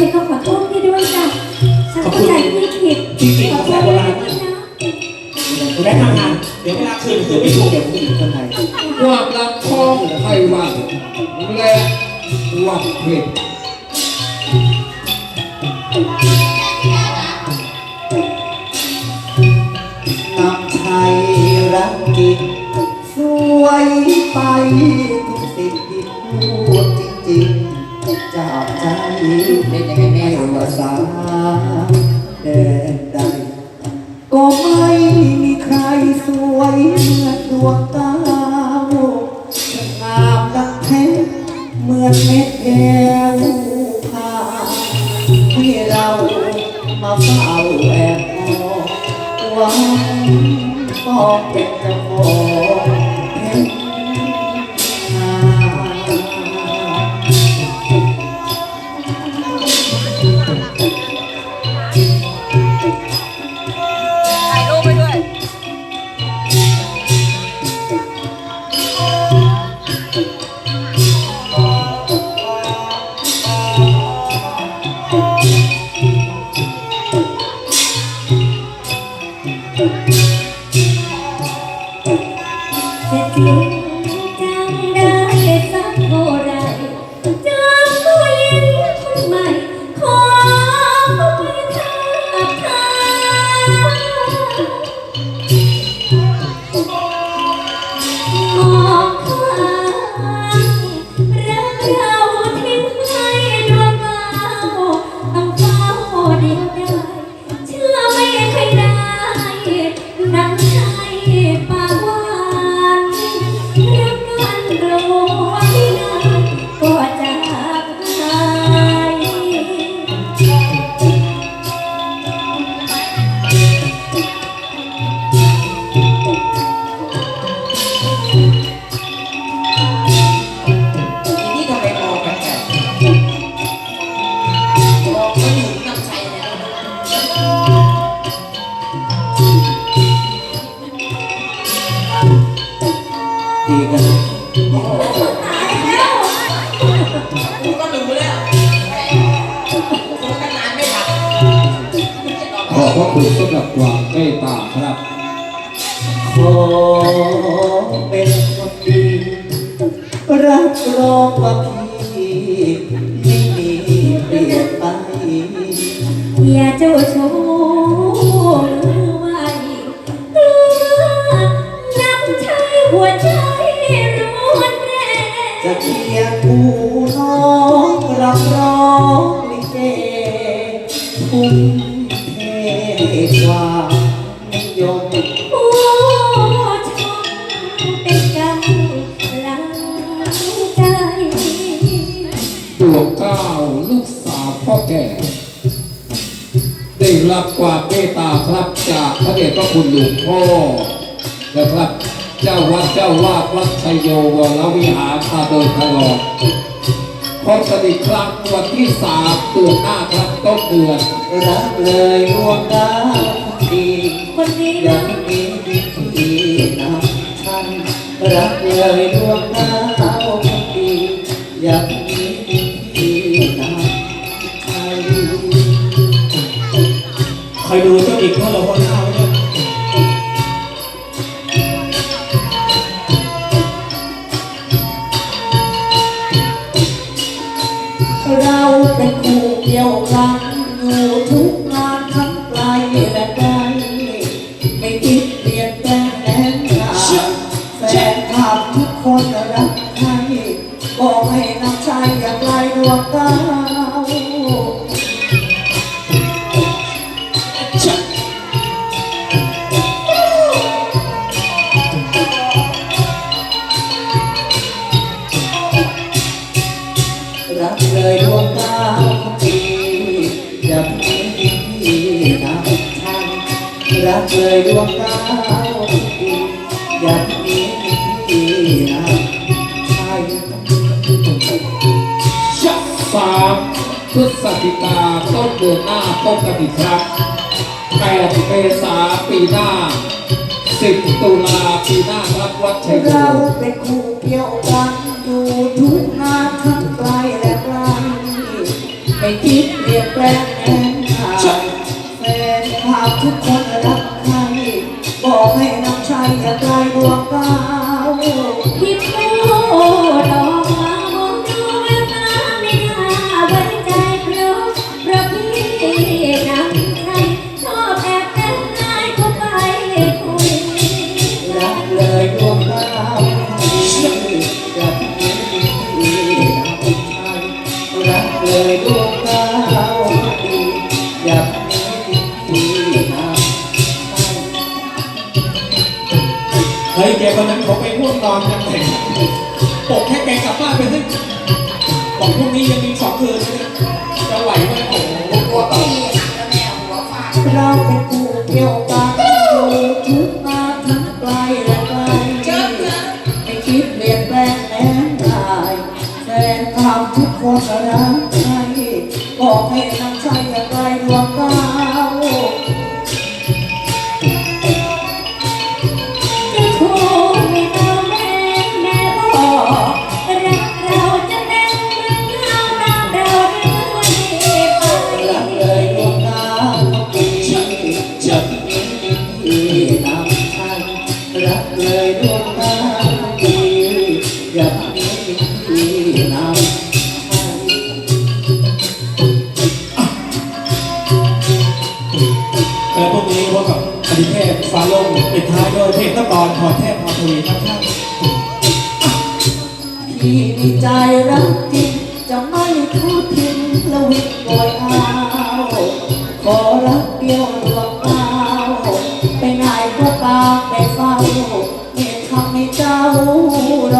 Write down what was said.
ฉันก็ขอโทษพี่ด้วยจ้ะฉันเข้าใจพี่ผิดจริงๆขอโทษภาษาโบราณด้วยนะคุณได้ทำงานเดี๋ยวเวลาคืนคืนไม่ถูกเดี๋ยวผู้หญิงคนไทยความรักของไทยวันและวัดเพชรนำชัยรักกิจ ใจเล่นยังไงแม่ไม่ทำว่าภาษาสาแดนใดก็ไม่มีใครสวยเหมือนดวงดาวงามดังเพชรเหมือนเม็ดแก้วผ่าที่เรามาเฝ้าแอบมองหวังปองเป็นเจ้าของ จริงจังได้สักคน นานไม่ทันขอบพระคุณสำหรับความเมตตาครับ ขอเป็นคนดีรับรองว่าพี่ไม่มีเปลี่ยนไปอย่าเจ้าชู้ วงเก้าลูกสาวพ่อแก่ได้รับความเมตตาครับจากพระเดชพระคุณหลวงพ่อนะครับ เจ้าวัดเจ้าวาดวัดชัยโยวรวิหารมาโดยตลอดพบกันอีกครั้งวันที่สามเดือนหน้าครับต้นเดือนรักเลยดวงดาวดีคนนี้ย่านะงนี้วิธีนำฉันรักเลยดวงดาว รักเลยดวงดาวอยาเพิ่งทิ้งพี่นะใช่ชักสามพฤศจิกาต้นเดือนหน้าพบกันอีกครั้งแปดเมษาปีหน้าสิบตุลาปีหน้ารับวัดชัยโยเราเป็นคู่เกี่ยวกันอยู่ทุกงาทั้ เฮ้ยแกวันนั้นผมไปง่วงนอนกันแต่ปกแค่แกกลับบ้านไปสิบอกพรุ่งนี้ยังมีสองคืน นความทุกข์ความรักให้บอกให้นำใจอย่าไกลดวงตาุยกับท่านพี่มีใจรักจริง จะไม่ทุทิ้งละวิตปล่อยอ้าวขอรักเดียวดวงดาวไปไหนก็ตามไปเฝ้าเมีนคำในเจ้ารอ